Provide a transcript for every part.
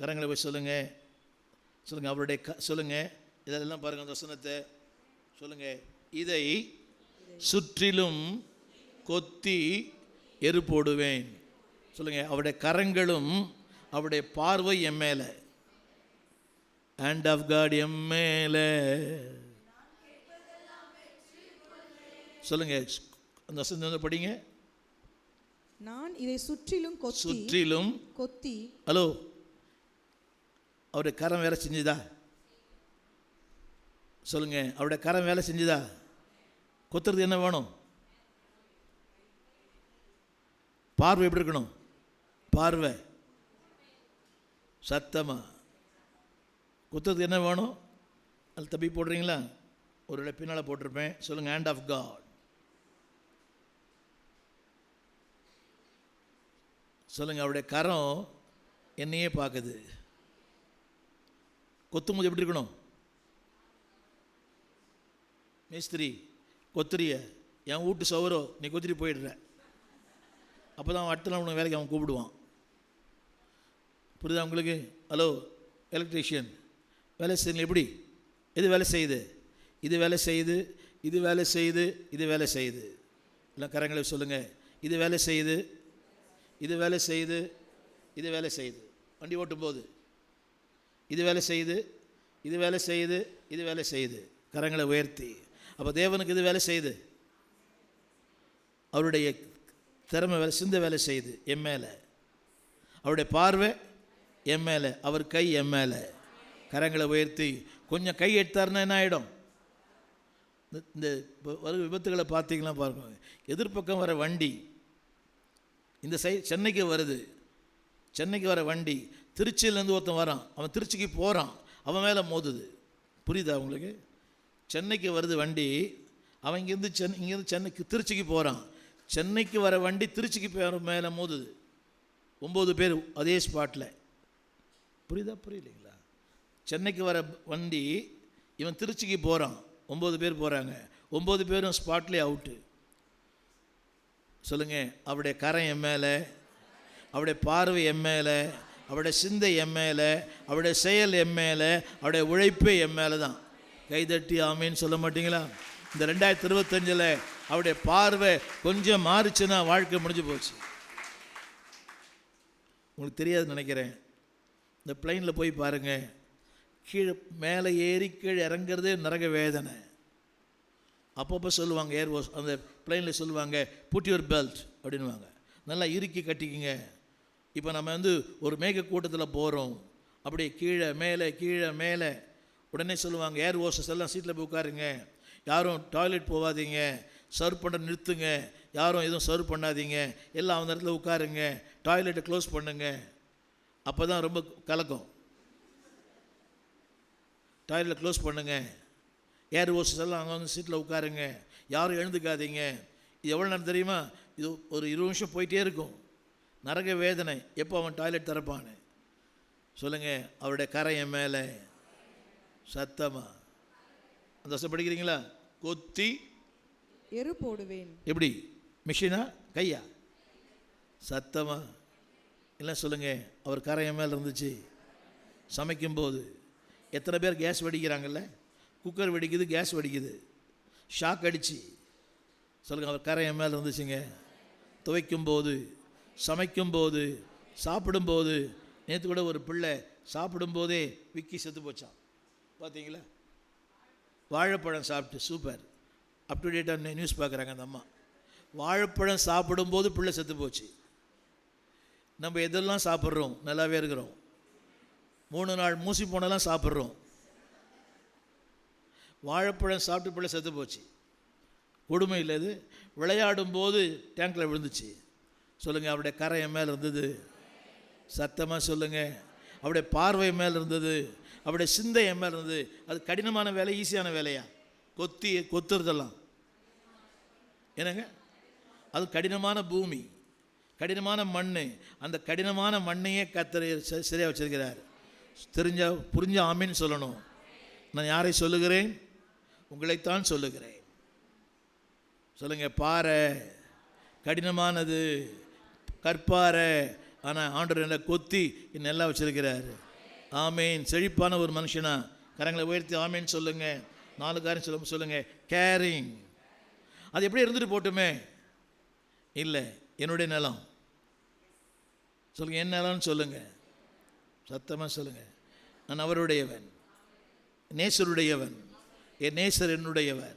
கரங்களை போய் சொல்லுங்க. சொல்லுங்க அவருடைய க சொல்லுங்க. இதெல்லாம் பாருங்க அந்த வசனத்தை. சொல்லுங்க. இதை சுற்றிலும் கொத்தி எரு போடுவேன் சொல்லுங்க அவருடைய கரங்களும் அவருடைய பார்வை என் மேலே. ஹேண்ட் ஆஃப் காட் எம் மேலே. சொல்லுங்க அந்த வசனத்தை வந்து படிங்க. நான் இதை சுற்றிலும் சுற்றிலும் கொத்தி ஹலோ அவருடைய கரம் வேலை செஞ்சுதா? சொல்லுங்க அவருடைய கரம் வேலை செஞ்சுதா? கொத்துறது என்ன வேணும்? பார்வை எப்படி இருக்கணும்? பார்வை. சத்தமா. குத்துறதுக்கு என்ன வேணும்? அது தப்பி போடுறீங்களா? ஒரு பின்னால் போட்டிருப்பேன். சொல்லுங்கள் ஹேண்ட் ஆஃப் காட் சொல்லுங்கள் அவருடைய கரம் என்னையே பார்க்குது. கொத்தும்போது எப்படி இருக்கணும்? மேஸ்திரி கொத்துறிய என் வீட்டு சவரோ நீ கொத்திரி போயிடுற. அப்போ தான் அடுத்த நாள் உனக்கு வேலைக்கு அவன் கூப்பிடுவான். புரியுதா உங்களுக்கு? ஹலோ எலக்ட்ரீஷியன் வேலை செய்யுங்க எப்படி? எது வேலை செய்யுது? இது வேலை செய்யுது இது வேலை செய்யுது இது வேலை செய்யுது. எல்லாம் கரங்களை சொல்லுங்கள் இது வேலை செய்யுது இது வேலை செய்யுது இது வேலை செய்யுது. வண்டி ஓட்டும் போது இது வேலை செய்யுது இது வேலை செய்யுது இது வேலை செய்யுது. கரங்களை உயர்த்தி. அப்போ தேவனுக்கு இது வேலை செய்யுது. அவருடைய திறமை வேலை சிந்த வேலை செய்யுது என் மேலே. அவருடைய பார்வை என் மேலே அவர் கை என் மேலே. கரங்களை உயர்த்தி. கொஞ்சம் கை எடுத்தாருன்னா என்ன ஆகிடும் இந்த- இந்த வரும் விபத்துகளை பார்த்தீங்கன்னா பாருங்க. எதிர்ப்பக்கம் வர வண்டி. இந்த சை சென்னைக்கு வருது. சென்னைக்கு வர வண்டி. திருச்சியிலேருந்து ஒருத்தன் வரான். அவன் திருச்சிக்கு போகிறான் அவன் மேலே மோதுது. புரியுதா உங்களுக்கு? சென்னைக்கு வருது வண்டி. அவன் இங்கேருந்து சென்னை இங்கேருந்து சென்னைக்கு திருச்சிக்கு போகிறான் சென்னைக்கு வர வண்டி திருச்சிக்கு போகிற மேலே மோதுது. ஒம்பது பேர் அதே ஸ்பாட்டில் புரியுதா புரியலைங்களா? சென்னைக்கு வர வண்டி இவன் திருச்சிக்கு போகிறான் ஒம்பது பேர் போகிறாங்க ஒம்பது பேரும் ஸ்பாட்லேயே அவுட்டு சொல்லுங்கள் அவருடைய கரம் என் மேலே. அவருடைய பார்வை என் மேலே. அவருடைய சிந்தை என் மேலே அவருடைய செயல் என் மேலே அவருடைய உழைப்பே என் மேலே தான் கைதட்டி ஆமேன்னு சொல்ல மாட்டீங்களா? இந்த ரெண்டாயிரத்தி இருபத்தஞ்சில் அவருடைய பார்வை கொஞ்சம் மாறுச்சுன்னா வாழ்க்கை முடிஞ்சு போச்சு. உங்களுக்கு தெரியாதுன்னு நினைக்கிறேன். இந்த பிளைனில் போய் பாருங்கள் கீழே மேலே ஏறி கீழே இறங்குறதே நரக வேதனை. அப்பப்போ சொல்லுவாங்க ஏர் அந்த பிளைனில் சொல்லுவாங்க புட் யுவர் பெல்ட் அப்படின்வாங்க நல்லா இறுக்கி கட்டிக்கிங்க. இப்போ நம்ம வந்து ஒரு மேக கூட்டத்தில் போகிறோம் அப்படியே கீழே மேலே கீழே மேலே. உடனே சொல்லுவாங்க ஏர் வாஷஸ் எல்லாம் சீட்டில் போய் உட்காருங்க. யாரும் டாய்லெட் போகாதீங்க. சர்வ் பண்ண நிறுத்துங்க. யாரும் எதுவும் சர்வ் பண்ணாதீங்க. எல்லாம் அந்த இடத்துல உட்காருங்க. டாய்லெட்டை க்ளோஸ் பண்ணுங்க. அப்போ தான் ரொம்ப கலக்கம். டாய்லெட் க்ளோஸ் பண்ணுங்க. ஏர் ஹோஸ்டஸ் எல்லாம் அங்கே வந்து சீட்டில் உட்காருங்க. யாரும் எழுந்துக்காதீங்க. இது எவ்வளோ நேரம் தெரியுமா? இது ஒரு இருபது நிமிஷம் போயிட்டே இருக்கும். நரக வேதனை எப்போ அவன் டாய்லெட் திறப்பான்னு சொல்லுங்கள் அவருடைய கரை என் மேலே. சத்தமா? அந்த வருஷம் படிக்கிறீங்களா? கொத்தி எரு போடுவேன். எப்படி? மிஷினா? கையா? சத்தமா? எல்லாம் சொல்லுங்கள் அவர் கரை என் மேலே இருந்துச்சு. சமைக்கும்போது எத்தனை பேர் கேஸ் வெடிக்கிறாங்கல்ல? குக்கர் வெடிக்குது கேஸ் வெடிக்குது. ஷாக் அடிச்சு. சொல்லுங்கள் அவர் கரை என் மேலே இருந்துச்சுங்க. துவைக்கும்போது சமைக்கும்போது சாப்பிடும்போது நேற்று கூட ஒரு பிள்ளை சாப்பிடும்போதே விக்கி செத்து போச்சான் பார்த்தீங்களா வாழைப்பழம் சாப்பிட்டு சூப்பர். அப் டு டேட்டாக நியூஸ் பார்க்குறாங்க அந்த அம்மா. வாழைப்பழம் சாப்பிடும்போது பிள்ளை செத்து போச்சு. நம்ம எதெல்லாம் சாப்பிட்றோம்? நல்லாவே இருக்கிறோம். மூணு நாள் மூசி போனெல்லாம் சாப்பிட்றோம். வாழைப்பழம் சாப்பிட்டு பிள்ளை செத்து போச்சு. கொடுமை இல்லை இது. விளையாடும் போது டேங்கில் விழுந்துச்சு. சொல்லுங்கள் அவருடைய கரை என் மேலே இருந்தது. சத்தமாக சொல்லுங்கள் அவருடைய பார்வை மேலே இருந்தது. அவருடைய சிந்தை என் மேலே இருந்தது. அது கடினமான வேலை ஈஸியான வேலையா? கொத்தி கொத்துறதெல்லாம். என்னங்க? அது கடினமான பூமி கடினமான மண் அந்த கடினமான மண்ணையே கத்தரை சரியாக வச்சிருக்கிறார். தெரிஞ்ச புரிஞ்ச ஆமின்னு சொல்லணும். நான் யாரை சொல்லுகிறேன்? உங்களைத்தான் சொல்லுகிறேன். சொல்லுங்கள் பாறை கடினமானது கற்பார ஆனால் ஆண்டவர் என்ன கொத்தி நல்லா வச்சிருக்கிறாரு. ஆமேன். செழிப்பான ஒரு மனுஷனா. கரங்களை உயர்த்தி ஆமீன் சொல்லுங்க. நாலு காரியம் சொல்ல சொல்லுங்க. கேரிங் அது எப்படி இருந்துட்டு போட்டுமே? இல்லை என்னுடைய நிலம். சொல்லுங்க என் நிலம்னு சொல்லுங்க. சத்தமாக சொல்லுங்க. நான் அவருடையவன். நேசருடையவன். என் நேசர் என்னுடையவர்.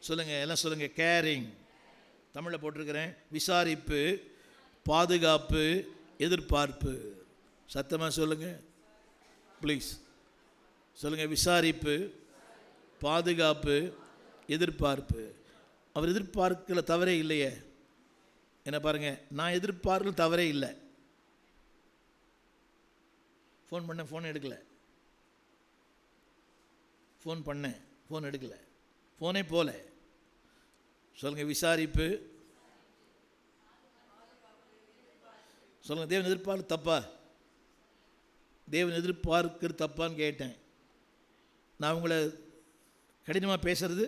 சொல்லுங்க எல்லாம் சொல்லுங்க. கேரிங் தமிழில் போட்டிருக்கிறேன். விசாரிப்பு. பாதுகாப்பு எதிர்பார்ப்பு. சத்தமாக சொல்லுங்கள் ப்ளீஸ் சொல்லுங்கள் விசாரிப்பு பாதுகாப்பு எதிர்பார்ப்பு. அவர் எதிர்பார்க்கல தவறே இல்லையே. என்ன பாருங்கள் நான் எதிர்பார்க்கல தவறே இல்லை. ஃபோன் பண்ண ஃபோன் எடுக்கல. ஃபோன் பண்ணேன் ஃபோன் எடுக்கல. ஃபோனே போல. சொல்லுங்கள் விசாரிப்பு சொல்லுங்கள் தேவன் எதிர்பார்க்கு தப்பா? தேவன் எதிர்பார்க்கிறது தப்பான்னு கேட்டேன். நான் உங்களை கடினமாக பேசுறது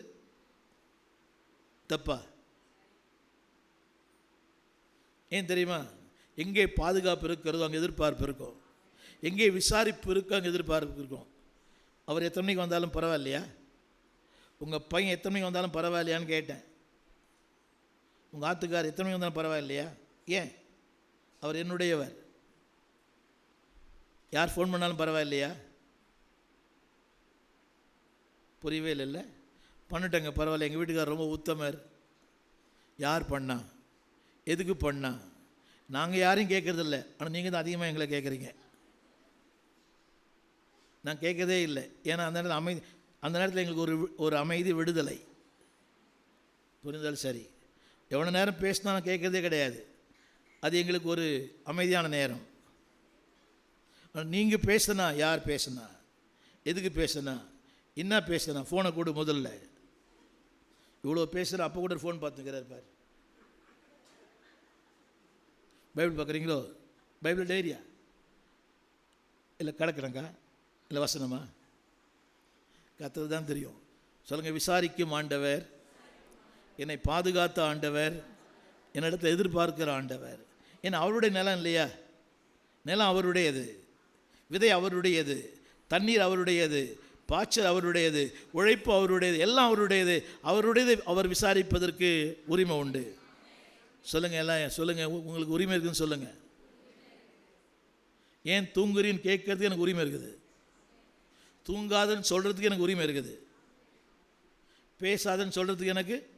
தப்பா? ஏன் தெரியுமா? எங்கே பாதுகாப்பு இருக்கிறதோ அங்கே எதிர்பார்ப்பு இருக்கும். எங்கே விசாரிப்பு இருக்கோ அங்கே எதிர்பார்ப்பு இருக்கும். அவர் எத்தனை மணிக்கு வந்தாலும் பரவாயில்லையா? உங்கள் பையன் எத்தனை மணிக்கு வந்தாலும் பரவாயில்லையான்னு கேட்டேன். உங்கள் ஆத்துக்கார் எத்தனை மணிக்கு வந்தாலும் பரவாயில்லையா? ஏன்? அவர் என்னுடையவர். யார் ஃபோன் பண்ணாலும் பரவாயில்லையா? புரியவே இல்லைல்ல? பண்ணிட்டேங்க பரவாயில்ல. எங்கள் வீட்டுக்கார் ரொம்ப உத்தமர் யார் பண்ணா? எதுக்கு பண்ணா? நாங்கள் யாரையும் கேட்குறதில்ல ஆனால் நீங்கள் தான் அதிகமாக எங்களை கேட்குறீங்க நான் கேட்கதே இல்லை. ஏன்னா அந்த நேரத்தில் அமைதி அந்த நேரத்தில் எங்களுக்கு ஒரு ஒரு அமைதி விடுதலை. புரிந்தால் சரி. எவ்வளோ நேரம் பேசினா நான் கேட்குறதே கிடையாது. அது எங்களுக்கு ஒரு அமைதியான நேரம். நீங்கள் பேசுனா யார் பேசுனா? எதுக்கு பேசுனா? என்ன பேசுனா? ஃபோனை கொடு முதல்ல. இவ்வளோ பேசுகிற அப்போ கூட ஃபோன் பார்த்துக்கிறார் பார். பைபிள் பார்க்குறீங்களோ? பைபிள் டைரியா இல்லை கிடக்குறங்க இல்லை வசனமா? கத்துறது தான் தெரியும். சொல்லுங்கள் விசாரிக்கும் ஆண்டவர். என்னை பாதுகாத்த ஆண்டவர். என்னிடத்தை எதிர்பார்க்கிற ஆண்டவர். ஏன்னா அவருடைய நிலம் இல்லையா? நிலம் அவருடையது. விதை அவருடையது. தண்ணீர் அவருடையது. பாய்ச்சல் அவருடையது. உழைப்பு அவருடையது. எல்லாம் அவருடையது. அவருடையது அவர் விசாரிப்பதற்கு உரிமை உண்டு. சொல்லுங்கள் எல்லாம் சொல்லுங்கள் உ- உங்களுக்கு உரிமை இருக்குதுன்னு சொல்லுங்கள் ஏன் தூங்குறீன்னு கேட்கறதுக்கு எனக்கு உரிமை இருக்குது. தூங்காதுன்னு சொல்கிறதுக்கு எனக்கு உரிமை இருக்குது. பேசாதன்னு சொல்கிறதுக்கு எனக்கு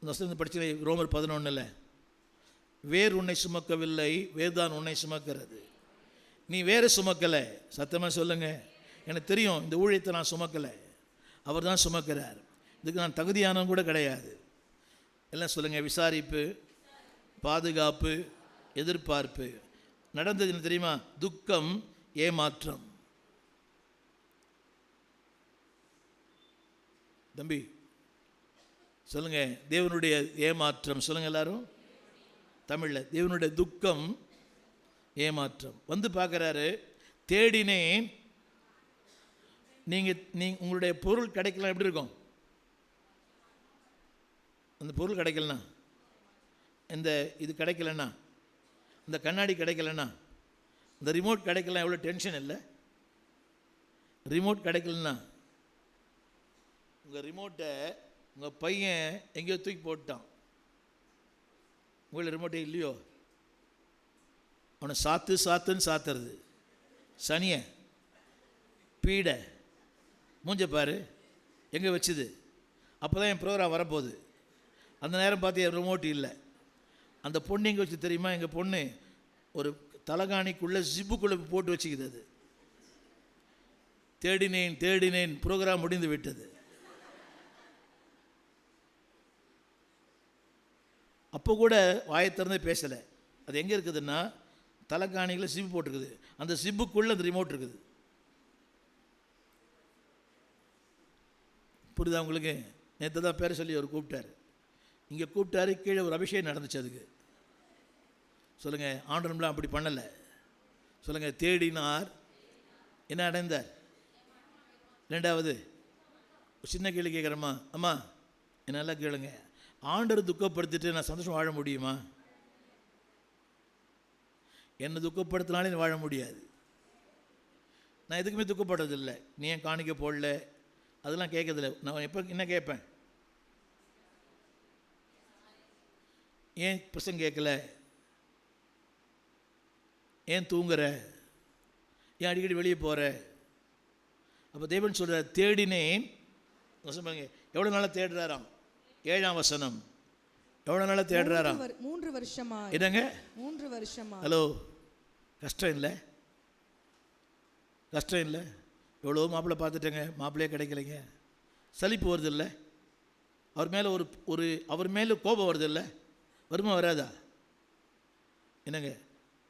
இந்த வசனம் படிச்சு ரோமர் பதினொன்றில் வேர் உன்னை சுமக்கவில்லை வேர்தான் உன்னை சுமக்கிறது. நீ வேறு சுமக்கலை. சத்தமாக சொல்லுங்கள் எனக்கு தெரியும் இந்த ஊழியத்தை நான் சுமக்கலை. அவர் தான் சுமக்கிறார். இதுக்கு நான் தகுதியானவன் கூட கிடையாது. எல்லாம் சொல்லுங்கள் விசாரிப்பு பாதுகாப்பு எதிர்பார்ப்பு. நடந்தது என்ன தெரியுமா? துக்கம் ஏமாற்றம். தம்பி சொல்லுங்க தேவனுடைய ஏமாற்றம். சொல்லுங்க எல்லாரும். தமிழில் தேவனுடைய துக்கம் ஏமாற்றம். வந்து பார்க்குறாரு தேடினேன் நீங்கள் நீ உங்களுடைய பொருள் கிடைக்கலாம் எப்படி இருக்கும்? அந்த பொருள் கிடைக்கலண்ணா இந்த இது கிடைக்கலண்ணா இந்த கண்ணாடி கிடைக்கலண்ணா இந்த ரிமோட் கிடைக்கலாம் எவ்வளோ டென்ஷன் இல்லை? ரிமோட் கிடைக்கலண்ணா உங்கள் ரிமோட்டை உங்கள் பையன் எங்கேயோ தூக்கி போட்டான் உங்களை ரிமோட்டே இல்லையோ? அவனை சாத்து சாத்துன்னு சாத்துறது. சனிய பீட மூஞ்ச பாரு எங்கே வச்சுது? அப்போ தான் என் ப்ரோக்ராம் வரப்போகுது. அந்த நேரம் பார்த்து என் ரிமோட் இல்லை. அந்த பொண்ணு எங்கே வச்சு தெரியுமா? எங்கள் பொண்ணு ஒரு தலகாணிக்குள்ளே ஜிப்புக்குள்ளே போட்டு வச்சுக்கிது அது. தேடினேன் தேடினேன் ப்ரோக்ராம் முடிந்து விட்டது. அப்போ கூட வாயை திறந்தே பேசலை. அது எங்கே இருக்குதுன்னா தலைக்காணிகளில் சிப்பு போட்டிருக்குது. அந்த சிப்புக்குள்ளே அந்த ரிமோட் இருக்குது. புரியுதா உங்களுக்கு? நேற்று தான் பேர சொல்லி அவர் கூப்பிட்டாரு. இங்கே கூப்பிட்டாரு கீழே ஒரு அபிஷேகம் நடந்துச்சு அதுக்கு. சொல்லுங்கள் ஆண்டனம்லாம் அப்படி பண்ணலை. சொல்லுங்கள் தேடினார். என்ன அடைந்தார்? ரெண்டாவது சின்ன கேள்வி கேட்குறேம்மா. அம்மா என்னெல்லாம் கேளுங்கள் ஆண்டரை துக்கப்படுத்திட்டு நான் சந்தோஷம் வாழ முடியுமா? என்னை துக்கப்படுத்தினாலே நீ வாழ முடியாது. நான் எதுக்குமே துக்கப்படுறதில்லை. நீ ஏன் காணிக்க போடல? அதெல்லாம் கேட்கறதில்ல. நான் எப்போ என்ன கேட்பேன்? ஏன் பிரசங்க கேட்கல? ஏன் தூங்குற? ஏன் அடிக்கடி வெளியே போகிற அப்போ தேவன் சொல்கிற தேடினேன். பாருங்க எவ்வளோ நாளாக தேடுறாராம்? ஏழாம் வசனம். எவ்வளோ நாளாக தேடுறாராம்? மூன்று வர்- மூன்று வருஷமா என்னங்க? மூன்று வருஷமா ஹலோ கஷ்டம் இல்லை. கஷ்டம் இல்லை. எவ்வளோ மாப்பிள்ளை பார்த்துட்டேங்க மாப்பிள்ளையே கிடைக்கலைங்க. சலிப்பு வருது இல்லை. அவர் மேலே ஒரு ஒரு அவர் மேலே கோபம் வருது இல்லை. வருமா வராதா? என்னங்க?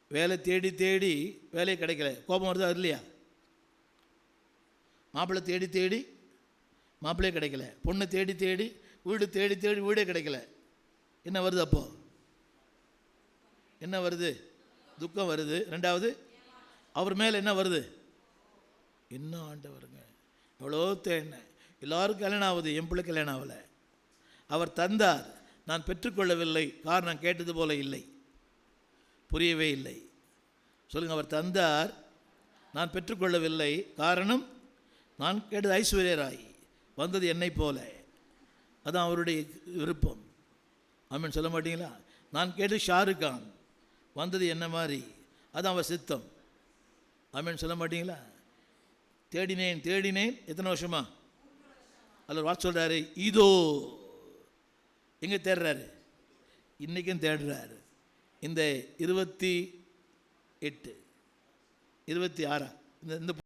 வேலை தேடி தேடி வேலையே கிடைக்கல. கோபம் வருதா இல்லையா மாப்பிள்ளை தேடி தேடி மாப்பிள்ளையே கிடைக்கல. பொண்ணு தேடி தேடி வீடு தேடி தேடி வீடே கிடைக்கல. என்ன வருது அப்போ? என்ன வருது? துக்கம் வருது. ரெண்டாவது அவர் மேலே என்ன வருது? என்ன ஆண்டவருங்க? எவ்வளோ தேடினேன் எல்லாரும் கல்யாணம் ஆகுது என் பிள்ளை கல்யாணம் ஆகலை. அவர் தந்தார். நான் பெற்றுக்கொள்ளவில்லை. காரணம் கேட்டது போல இல்லை. புரியவே இல்லை. சொல்லுங்க அவர் தந்தார். நான் பெற்றுக்கொள்ளவில்லை. காரணம் நான் கேட்டது ஐஸ்வர்யராய். வந்தது என்னை போல. அதான் அவருடைய விருப்பம். ஆமென். சொல்ல மாட்டீங்களா? நான் கேட்டது ஷாருக்கான் வந்தது என்ன மாதிரி? அதான் அவர் சித்தம். ஆமென். சொல்ல மாட்டீங்களா? தேடினேன் தேடினேன். எத்தனை வருஷமா? அதில் வா சொல்கிறாரு இதோ. எங்கே தேடுறாரு? இன்றைக்கும் தேடுறாரு. இந்த இருபத்தி எட்டு இருபத்தி ஆறா? இந்த இந்த